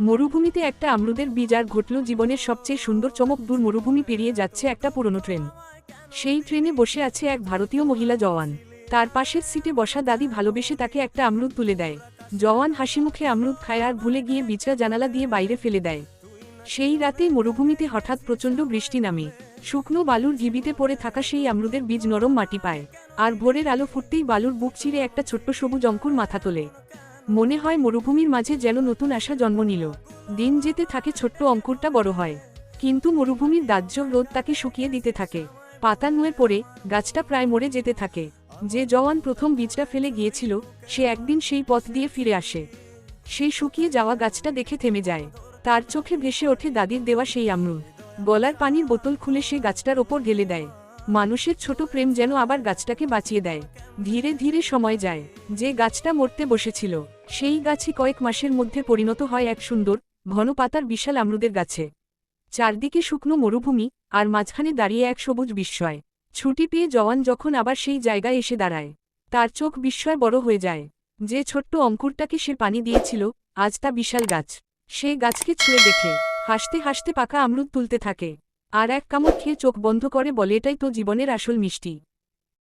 মরুভূমিতে একটা আমরুদের বীজ আর ঘটল জীবনের সবচেয়ে সুন্দর চমক। দূর মরুভূমি পেরিয়ে যাচ্ছে একটা পুরনো ট্রেন। সেই ট্রেনে বসে আছে এক ভারতীয় মহিলা জওয়ান। তার পাশের সিটে বসা দাদি ভালোবেসে তাকে একটা আমরুদ তুলে দেয়। জওয়ান হাসিমুখে আমরুদ খায় আর ভুলে গিয়ে বিচরা জানালা দিয়ে বাইরে ফেলে দেয়। সেই রাতে মরুভূমিতে হঠাৎ প্রচণ্ড বৃষ্টি নামে। শুকনো বালুর ঢিবিতে পড়ে থাকা সেই আমরুদের বীজ নরম মাটি পায়। আর ভোরের আলো ফুটতেই বালুর বুক চিরে একটা ছোট্ট সবুজ অঙ্কুর মাথা তোলে। মনে হয় মরুভূমির মাঝে যেন নতুন আশা জন্ম নিল। দিন যেতে থাকে ছোট্ট অঙ্কুরটা বড় হয়। কিন্তু মরুভূমির দাহ্য রোদ তাকে শুকিয়ে দিতে থাকে। পাতা নুয়ে পড়ে, গাছটা প্রায় মরে যেতে থাকে। যে জওয়ান প্রথম বীজটা ফেলে গিয়েছিল, সে একদিন সেই পথ দিয়ে ফিরে আসে। সেই শুকিয়ে যাওয়া গাছটা দেখে থেমে যায়। তার চোখে ভেসে ওঠে দাদির দেওয়া সেই আমরুদ গলার পানির বোতল খুলে সে গাছটার ওপর ঢেলে দেয়। মানুষের ছোট প্রেম যেন আবার গাছটাকে বাঁচিয়ে দেয়। ধীরে ধীরে সময় যায়। যে গাছটা মরতে বসেছিল, সেই গাছই কয়েক মাসের মধ্যে পরিণত হয় এক সুন্দর, ঘন পাতার বিশাল আমরুদের গাছে। চারদিকে শুকনো মরুভূমি, আর মাঝখানে দাঁড়িয়ে এক সবুজ বিস্ময়। ছুটি পেয়ে জওয়ান যখন আবার সেই জায়গায় এসে দাঁড়ায়, তার চোখ বিস্ময় বড় হয়ে যায়। যে ছোট্ট অঙ্কুরটাকে সে পানি দিয়েছিল, আজ তা বিশাল গাছ। সে গাছকে ছুঁয়ে দেখে, হাসতে হাসতে পাকা আমরুদ তুলতে থাকে। আর এক কামড় খেয়ে চোখ বন্ধ করে বলে এটাই তো জীবনের আসল মিষ্টি।